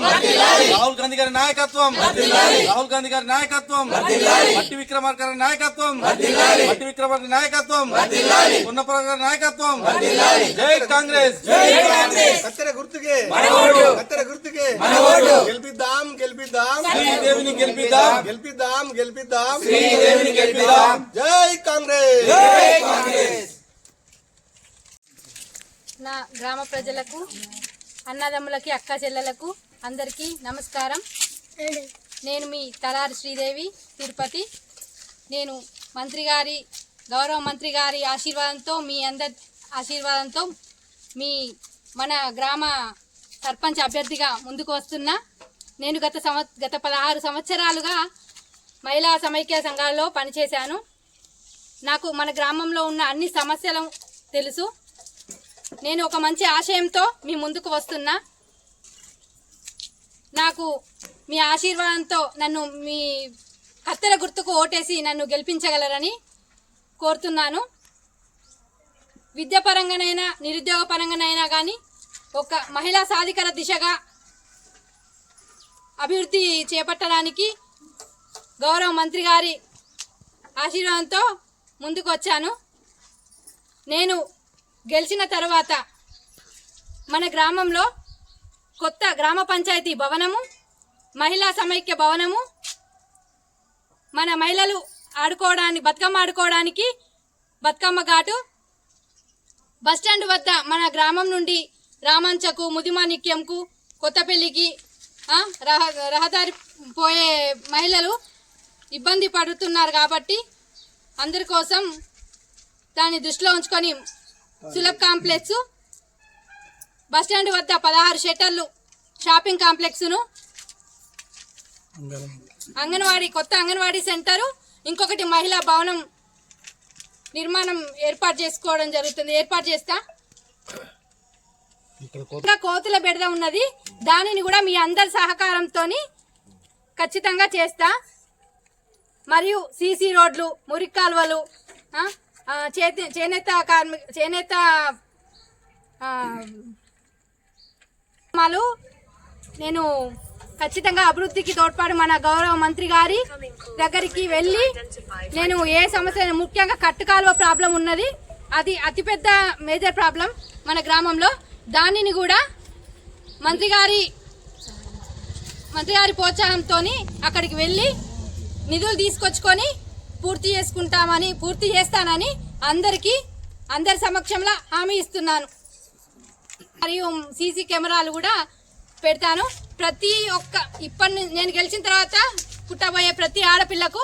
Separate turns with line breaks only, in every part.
నాయకత్వం. రాహుల్ గాంధీ గారి నాయకత్వం. రాహుల్ గాంధీ గారి నాయకత్వం. మట్టి విక్రమార్క గారి నాయకత్వం. మట్టి విక్రమార్క నాయకత్వం. ఉన్నపుర గారి నాయకత్వం. జై కాంగ్రెస్.
కత్తెర గుర్తుకే. కత్తెర గుర్తుకే. గెలిపిద్దాం గెలిపిద్దాం.
శ్రీదేవిని గెలిపిద్దాం.
గెలిపిద్దాం గెలిపిద్దాం.
శ్రీదేవిని గెలిపిద్దాం.
జై కాంగ్రెస్.
నా గ్రామ ప్రజలకు అన్నదమ్ములకి అక్క చెల్లెలకు అందరికీ నమస్కారం. నేను మీ తలారి శ్రీదేవి తిరుపతి. నేను మంత్రి గారి గౌరవ మంత్రి గారి ఆశీర్వాదంతో మీ అందరి ఆశీర్వాదంతో మీ మన గ్రామ సర్పంచ్ అభ్యర్థిగా ముందుకు వస్తున్నా. నేను గత సంవ గత పదహారు సంవత్సరాలుగా మహిళా సమైక్య సంఘాల్లో పనిచేశాను. నాకు మన గ్రామంలో ఉన్న అన్ని సమస్యలు తెలుసు. నేను ఒక మంచి ఆశయంతో మీ ముందుకు వస్తున్నా. నాకు మీ ఆశీర్వాదంతో నన్ను మీ కత్తెర గుర్తుకు ఓటేసి నన్ను గెలిపించగలరని కోరుతున్నాను. విద్యాపరంగానైనా నిరుద్యోగ పరంగానైనా కానీ ఒక మహిళా సాధికార దిశగా అభివృద్ధి చేపట్టడానికి గౌరవ మంత్రి గారి ఆశీర్వాదంతో ముందుకు వచ్చాను నేను గెలిచిన తర్వాత మన గ్రామంలో కొత్త గ్రామ పంచాయతీ భవనము మహిళా సమైక్య భవనము. మన మహిళలు ఆడుకోవడానికి బతుకమ్మ ఆడుకోవడానికి బతుకమ్మ ఘాటు. బస్టాండ్ వద్ద మన గ్రామం నుండి రామంచకు ముదిమాణిక్యంకు కొత్తపల్లికి రహ రహదారి పోయే మహిళలు ఇబ్బంది పడుతున్నారు కాబట్టి అందరి కోసం దాన్ని దృష్టిలో ఉంచుకొని సులభ్ కాంప్లెక్స్ బస్టాండ్ వద్ద పదహారు షట్టర్లు షాపింగ్ కాంప్లెక్స్ను. అంగన్వాడీ. కొత్త అంగన్వాడీ సెంటరు ఇంకొకటి మహిళా భవనం నిర్మాణం ఏర్పాటు చేసుకోవడం జరుగుతుంది. ఏర్పాటు చేస్తా? ఇంకా కోతుల బెడద ఉన్నది. దానిని కూడా మీ అందరి సహకారంతో ఖచ్చితంగా చేస్తా. మరియు సీసీ రోడ్లు మురికి కాలువలు ఆ, ఆ, చేతి చేనేత కార్మిక చేనేత మాలు నేను ఖచ్చితంగా అభివృద్ధికి తోడ్పాటు మన గౌరవ మంత్రి గారి దగ్గరికి వెళ్ళి నేను ఏ సమస్య ముఖ్యంగా కట్టుకాలువ ప్రాబ్లం ఉన్నది అది అతిపెద్ద మేజర్ ప్రాబ్లం మన గ్రామంలో. దానిని కూడా మంత్రి గారి మంత్రి గారి ప్రోత్సాహంతో అక్కడికి వెళ్ళి నిధులు తీసుకొచ్చుకొని పూర్తి చేసుకుంటామని పూర్తి చేస్తానని అందరికీ అందరి సమక్షంలో హామీ ఇస్తున్నాను. మరియు సీసీ కెమెరాలు కూడా పెడతాను. ప్రతి ఒక్క ఇప్పటి నుంచి నేను గెలిచిన తర్వాత పుట్టబోయే ప్రతి ఆడపిల్లకు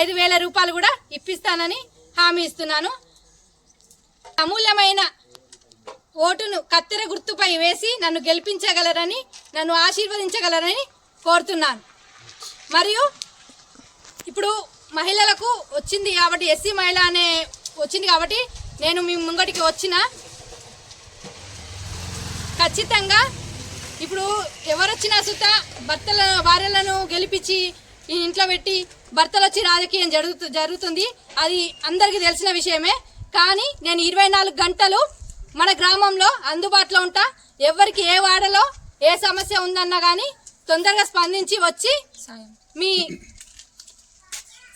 ఐదు వేల రూపాయలు కూడా ఇప్పిస్తానని హామీ ఇస్తున్నాను. అమూల్యమైన ఓటును కత్తెర గుర్తుపై వేసి నన్ను గెలిపించగలరని నన్ను ఆశీర్వదించగలరని కోరుతున్నాను. మరియు ఇప్పుడు మహిళలకు వచ్చింది కాబట్టి ఎస్సీ మహిళ అనే వచ్చింది కాబట్టి నేను మీ ముంగటికి వచ్చిన ఖచ్చితంగా ఇప్పుడు ఎవరు వచ్చినా సుత భర్తల భార్యలను గెలిపించి ఈ ఇంట్లో పెట్టి భర్తలు వచ్చి రాజకీయం జరుగుతు జరుగుతుంది. అది అందరికీ తెలిసిన విషయమే. కానీ నేను ఇరవై నాలుగు గంటలు మన గ్రామంలో అందుబాటులో ఉంటా. ఎవరికి ఏ వాడలో ఏ సమస్య ఉందన్నా కానీ తొందరగా స్పందించి వచ్చి మీ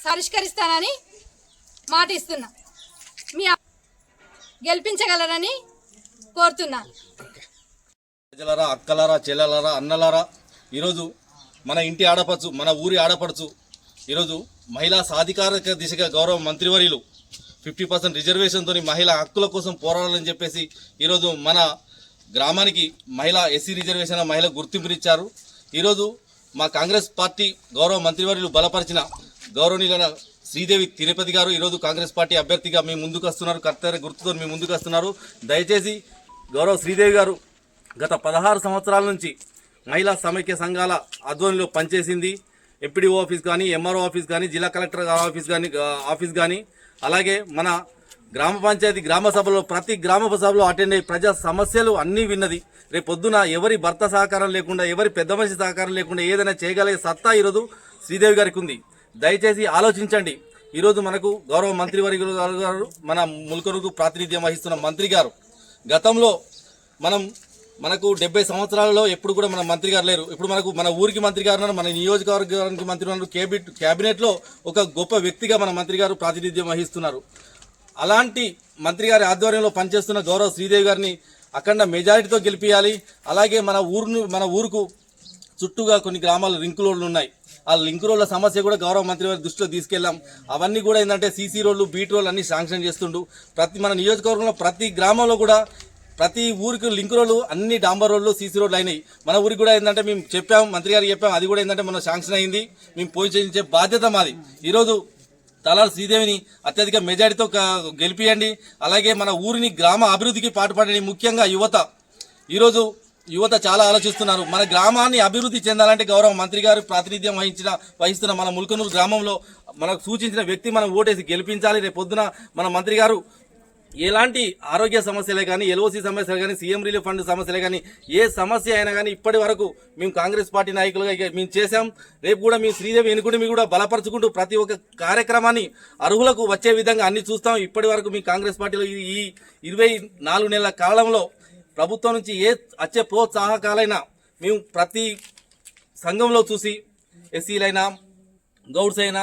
పరిష్కరిస్తానని మాట ఇస్తున్నా మీ గెలిపించగలరని కోరుతున్నాను
ప్రజలరా అక్కలరా చెల్లెలరా అన్నలారా ఈరోజు మన ఇంటి ఆడపడుచు మన ఊరి ఆడపడుచు ఈరోజు మహిళా సాధికారిక దిశగా గౌరవ మంత్రివర్యులు ఫిఫ్టీ పర్సెంట్ రిజర్వేషన్తో మహిళా హక్కుల కోసం పోరాడాలని చెప్పేసి ఈరోజు మన గ్రామానికి మహిళా ఎస్సీ రిజర్వేషన్ మహిళ గుర్తింపునిచ్చారు. ఈరోజు మా కాంగ్రెస్ పార్టీ గౌరవ మంత్రివర్యులు బలపరిచిన గౌరవనీయులైన శ్రీదేవి తిరుపతి గారు ఈరోజు కాంగ్రెస్ పార్టీ అభ్యర్థిగా మీ ముందుకు వస్తున్నారు. కర్తవ్య గుర్తుతో మీ ముందుకు వస్తున్నారు. దయచేసి గౌరవ శ్రీదేవి గారు గత పదహారు సంవత్సరాల నుంచి మహిళా సమైక్య సంఘాల ఆధ్వర్యంలో పనిచేసింది. ఎప్పిడిఓ ఆఫీస్ కానీ ఎంఆర్ఓ ఆఫీస్ కానీ జిల్లా కలెక్టర్ ఆఫీస్ కానీ ఆఫీస్ కానీ అలాగే మన గ్రామ పంచాయతీ గ్రామ సభలో ప్రతి గ్రామ సభలో అటెండ్ అయ్యి ప్రజా సమస్యలు అన్నీ విన్నది. రేపు పొద్దున ఎవరి భర్త సహకారం లేకుండా ఎవరి పెద్ద మనిషి సహకారం లేకుండా ఏదైనా చేయగలిగే సత్తా ఈరోజు శ్రీదేవి గారికి ఉంది. దయచేసి ఆలోచించండి. ఈరోజు మనకు గౌరవ మంత్రివర్గులు గారు మన ముల్కరుకు ప్రాతినిధ్యం వహిస్తున్న మంత్రి గారు గతంలో మనం మనకు డెబ్బై సంవత్సరాలలో ఎప్పుడు కూడా మన మంత్రి గారు లేరు. ఇప్పుడు మనకు మన ఊరికి మంత్రి గారు ఉన్నారు మన నియోజకవర్గానికి మంత్రి ఉన్నారు. కేబినెట్ క్యాబినెట్లో ఒక గొప్ప వ్యక్తిగా మన మంత్రి గారు ప్రాతినిధ్యం వహిస్తున్నారు. అలాంటి మంత్రి గారి ఆధ్వర్యంలో పనిచేస్తున్న గౌరవ శ్రీదేవి గారిని అఖండ మెజారిటీతో గెలిపించాలి అలాగే మన ఊరును మన ఊరుకు చుట్టూగా కొన్ని గ్రామాలు రింక్ రోడ్లు ఉన్నాయి. ఆ లింక్ రోడ్ల సమస్య కూడా గౌరవ మంత్రి వారి దృష్టిలో తీసుకెళ్ళాం. అవన్నీ కూడా ఏంటంటే సీసీ రోడ్లు బీట్ రోడ్లు అన్ని శాంక్షన్ చేస్తుండు. ప్రతి మన నియోజకవర్గంలో ప్రతి గ్రామంలో కూడా ప్రతి ఊరికి లింక్ రోడ్లు అన్ని డాంబర్ రోడ్లు సీసీ రోడ్లు అయినాయి. మన ఊరికి కూడా ఏంటంటే మేము చెప్పాం మంత్రి గారికి చెప్పాం అది కూడా ఏంటంటే మనం శాంక్షన్ అయింది. మేము పోషించే చేయించే బాధ్యత మాది. ఈరోజు తలాల శ్రీదేవిని అత్యధిక మెజారిటీతో గెలిపియండి. అలాగే మన ఊరిని గ్రామ అభివృద్ధికి పాటుపడండి ముఖ్యంగా యువత. ఈరోజు యువత చాలా ఆలోచిస్తున్నారు. మన గ్రామాన్ని అభివృద్ధి చెందాలంటే గౌరవ మంత్రి గారు ప్రాతినిధ్యం వహించిన వహిస్తున్న మన ముల్కనూరు గ్రామంలో మనకు సూచించిన వ్యక్తి మనం ఓటేసి గెలిపించాలి. రేపు పొద్దున మన మంత్రి గారు ఎలాంటి ఆరోగ్య సమస్యలే కానీ ఎల్ఓసి సమస్యలు కానీ సీఎం రిలీఫ్ ఫండ్ సమస్యలే కానీ ఏ సమస్య అయినా కానీ ఇప్పటి వరకు మేము కాంగ్రెస్ పార్టీ నాయకులుగా మేము చేశాం. రేపు కూడా మీ శ్రీదేవి ఎన్నుకుంటూ మీ కూడా బలపరుచుకుంటూ ప్రతి ఒక్క కార్యక్రమాన్ని అర్హులకు వచ్చే విధంగా అన్ని చూస్తాం. ఇప్పటి వరకు మీ కాంగ్రెస్ పార్టీలో ఈ- ఈ ఇరవై నాలుగు నెలల కాలంలో ప్రభుత్వం నుంచి ఏ వచ్చే ప్రోత్సాహకాలైనా మేము ప్రతి సంఘంలో చూసి ఎస్సీలైనా గౌడ్స్ అయినా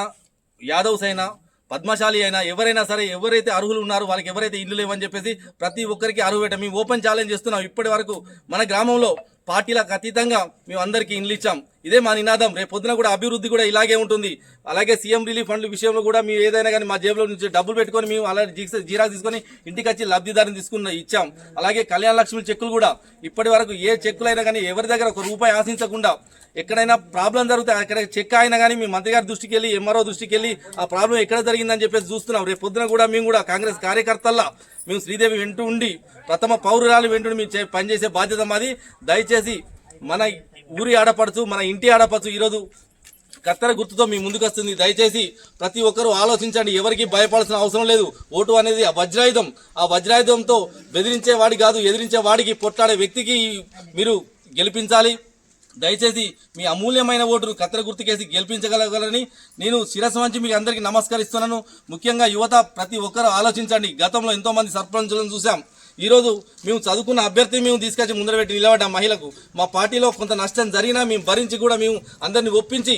యాదవ్స్ అయినా పద్మశాలి అయినా ఎవరైనా సరే ఎవరైతే అర్హులు ఉన్నారో వాళ్ళకి ఎవరైతే ఇల్లు లేవని చెప్పేసి ప్రతి ఒక్కరికి అర్హు మేము ఓపెన్ ఛాలెంజ్ చేస్తున్నాం. ఇప్పటి వరకు మన గ్రామంలో పార్టీలకు అతీతంగా మేము అందరికీ ఇండ్లు ఇచ్చాం. ఇదే మా నినాదం. రేపు పొద్దున కూడా అభివృద్ధి కూడా ఇలాగే ఉంటుంది. అలాగే సీఎం రిలీఫ్ ఫండ్ల విషయంలో కూడా మేము ఏదైనా కానీ మా జేబులో నుంచి డబ్బులు పెట్టుకొని మేము అలా జిక్స్- జీరాక్స్ తీసుకొని ఇంటికి వచ్చి లబ్ధిదారుని తీసుకున్న ఇచ్చాం. అలాగే కళ్యాణ లక్ష్మి చెక్కులు కూడా ఇప్పటి వరకు ఏ చెక్కులైనా కానీ ఎవరి దగ్గర ఒక రూపాయి ఆశించకుండా ఎక్కడైనా ప్రాబ్లం జరిగితే అక్కడ చెక్ అయినా కానీ మీ మంత్రి గారి దృష్టికి వెళ్ళి ఎంఆర్ఓ దృష్టికి వెళ్ళి ఆ ప్రాబ్లం ఎక్కడ జరిగిందని చెప్పేసి చూస్తున్నాం. రేపు పొద్దున కూడా మేము కూడా కాంగ్రెస్ కార్యకర్తల్లా మేము శ్రీదేవి వెంటూ ఉండి ప్రథమ పౌరురాలు వెంటూ మేము పనిచేసే బాధ్యత మాది. దయచేసి మన ఊరి ఆడపడుచు మన ఇంటి ఆడపడుచు ఈరోజు కత్తెర గుర్తుతో మీ ముందుకు వస్తుంది దయచేసి ప్రతి ఒక్కరూ ఆలోచించండి. ఎవరికి భయపడాల్సిన అవసరం లేదు. ఓటు అనేది ఆ వజ్రాయుధం. ఆ వజ్రాయుధంతో బెదిరించే వాడి కాదు ఎదిరించే వాడికి పొట్టాడే వ్యక్తికి మీరు గెలిపించాలి. దయచేసి మీ అమూల్యమైన ఓటును కత్తెర గుర్తుకేసి గెలిపించగలగలని నేను శిరస్సు వంచి మీకు అందరికీ నమస్కరిస్తున్నాను. ముఖ్యంగా యువత ప్రతి ఒక్కరూ ఆలోచించండి. గతంలో ఎంతోమంది సర్పంచులను చూసాం ఈరోజు మేము చదువుకున్న అభ్యర్థి మేము తీసుకొచ్చి ముందర పెట్టి నిలబడ్డాం మహిళకు. మా పార్టీలో కొంత నష్టం జరిగినా మేము భరించి కూడా మేము అందరినీ ఒప్పించి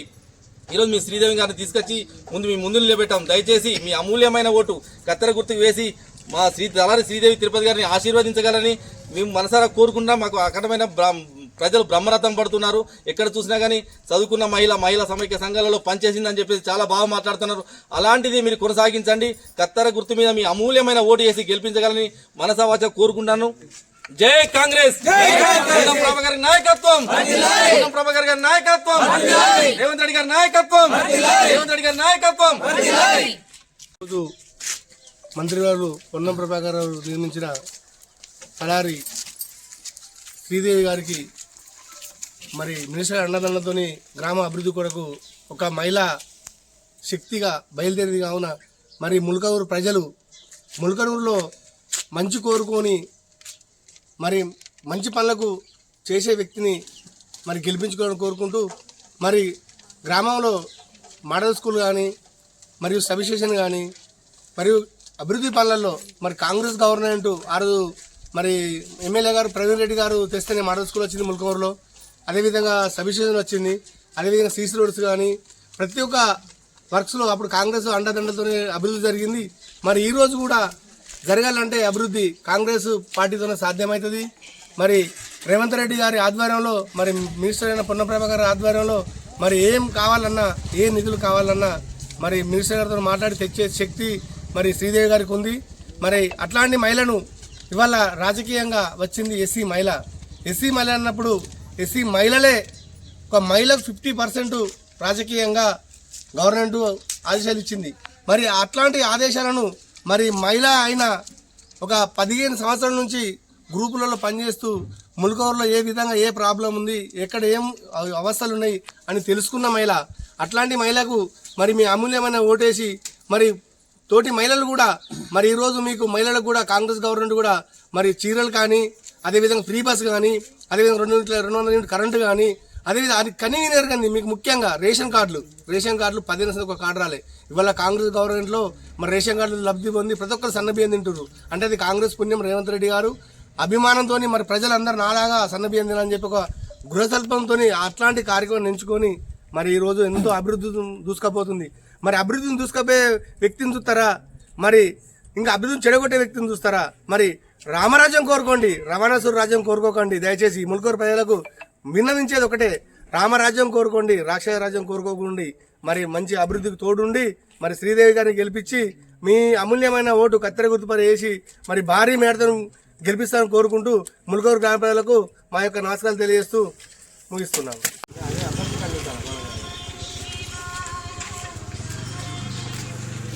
ఈరోజు మీ శ్రీదేవి గారిని తీసుకొచ్చి ముందు మీ ముందు నిలబెట్టాం. దయచేసి మీ అమూల్యమైన ఓటు కత్తెర గుర్తుకు వేసి మా శ్రీ దళారి శ్రీదేవి తిరుపతి గారిని ఆశీర్వదించగలని మేము మనసారా కోరుకుంటున్నాం. మాకు అఖండమైన ప్రజలు బ్రహ్మరథం పడుతున్నారు. ఎక్కడ చూసినా కానీ చదువుకున్న మహిళ మహిళా సమైక్య సంఘాలలో పనిచేసిందని చెప్పేసి చాలా బాగా మాట్లాడుతున్నారు. అలాంటిది మీరు కొనసాగించండి. కత్తెర గుర్తు మీద మీ అమూల్యమైన ఓటు వేసి గెలిపించగలని మనసా వాచ కోరుకుంటాను. జై కాంగ్రెస్! ప్రభాకర్ గారి నాయకత్వం! ప్రభాకర్ గారి నాయకత్వం! రేవంత్ రెడ్డి గారి నాయకత్వం! రేవంత్ రెడ్డి గారి నాయకత్వం!
రోజు మంత్రివారు పొన్నం ప్రభాకర్ గారు నిర్మించిన కళారి శ్రీదేవి గారికి మరి మినిస్టర్ అన్నదన్నతోని గ్రామ అభివృద్ధి కొరకు ఒక మహిళా శక్తిగా బయలుదేరింది కావున మరి ములకనూరు ప్రజలు ములకనూరులో మంచి కోరుకొని మరి మంచి పనులకు చేసే వ్యక్తిని మరి గెలిపించుకోవడం కోరుకుంటూ మరి గ్రామంలో మోడల్ స్కూల్ కానీ మరియు సబ్స్టేషన్ కానీ మరియు అభివృద్ధి పనులలో మరి కాంగ్రెస్ గవర్నమెంట్ ఆ రోజు మరి ఎమ్మెల్యే గారు ప్రవీణ్ రెడ్డి గారు తెస్తేనే మోడల్ స్కూల్ వచ్చింది ములకూరులో అదేవిధంగా సబ్ వచ్చింది. అదేవిధంగా సీసీ రోడ్స్ కానీ ప్రతి ఒక్క వర్క్స్లో అప్పుడు కాంగ్రెస్ అండదండలతోనే అభివృద్ధి జరిగింది. మరి ఈరోజు కూడా జరగాలంటే అభివృద్ధి కాంగ్రెస్ పార్టీతోనే సాధ్యమవుతుంది మరి రేవంత్ రెడ్డి గారి ఆధ్వర్యంలో మరి మినిస్టర్ అయిన పొన్నప్రభ గారి ఆధ్వర్యంలో మరి ఏం కావాలన్నా ఏ నిధులు కావాలన్నా మరి మినిస్టర్ గారితో మాట్లాడి తెచ్చే శక్తి మరి శ్రీదేవి గారికి ఉంది. మరి అట్లాంటి మహిళను ఇవాళ రాజకీయంగా వచ్చింది ఎస్సీ మహిళ. ఎస్సీ మహిళ అన్నప్పుడు ఎస్సీ మహిళలే ఒక మహిళకు ఫిఫ్టీ పర్సెంట్ రాజకీయంగా గవర్నమెంట్ ఆదేశాలు ఇచ్చింది. మరి అట్లాంటి ఆదేశాలను మరి మహిళ అయిన ఒక పదిహేను సంవత్సరాల నుంచి గ్రూపులలో పనిచేస్తూ ములుకూరులో ఏ విధంగా ఏ ప్రాబ్లం ఉంది ఎక్కడ ఏం అవస్థలు ఉన్నాయి అని తెలుసుకున్న మహిళ అట్లాంటి మహిళకు మరి మీ అమూల్యమైన ఓటేసి మరి తోటి మహిళలు కూడా మరి ఈరోజు మీకు మహిళలకు కూడా కాంగ్రెస్ గవర్నమెంట్ కూడా మరి చీరలు కానీ అదేవిధంగా ఫ్రీ బస్ కానీ అదేవిధంగా రెండు యూనిట్ల రెండు వందల యూనిట్ కరెంటు కానీ అదేవిధంగా అది కన్వీనియర్ కానీ మీకు ముఖ్యంగా రేషన్ కార్డులు రేషన్ కార్డులు పదిహేను సంవత్సరాలకు ఒక కార్డు రాలే. ఇవాళ కాంగ్రెస్ గవర్నమెంట్లో మరి రేషన్ కార్డులు లబ్ధి పొంది ప్రతి ఒక్కరు సన్నబియ్యం తింటున్నారు అంటే అది కాంగ్రెస్ పుణ్యం రేవంత్ రెడ్డి గారు. అభిమానంతో మరి ప్రజలందరూ నాలాగా సన్నబియ్యం తినాలని చెప్పి ఒక గృహసల్పంతో అట్లాంటి కార్యక్రమం ఎంచుకొని మరి ఈరోజు ఎంతో అభివృద్ధి దూసుకపోతుంది. మరి అభివృద్ధిని దూసుకపోయే వ్యక్తిని చూస్తారా? మరి ఇంకా అభివృద్ధిని చెడగొట్టే వ్యక్తిని చూస్తారా? మరి రామరాజ్యం కోరుకోండి రవాణాసురు రాజ్యం కోరుకోకండి. దయచేసి ములుకూరు ప్రజలకు విన్నవించేది ఒకటే. రామరాజ్యం కోరుకోండి రాక్షస రాజ్యం కోరుకోకండి. మరి మంచి అభివృద్ధికి తోడుండి మరి శ్రీదేవి గారిని గెలిపించి మీ అమూల్యమైన ఓటు కత్తెర గుర్తుపరి వేసి మరి భారీ మేడతో గెలిపిస్తానని కోరుకుంటూ ముల్కూరు గ్రామ ప్రజలకు మా యొక్క నమస్కారాలు తెలియజేస్తూ ముగిస్తున్నాను.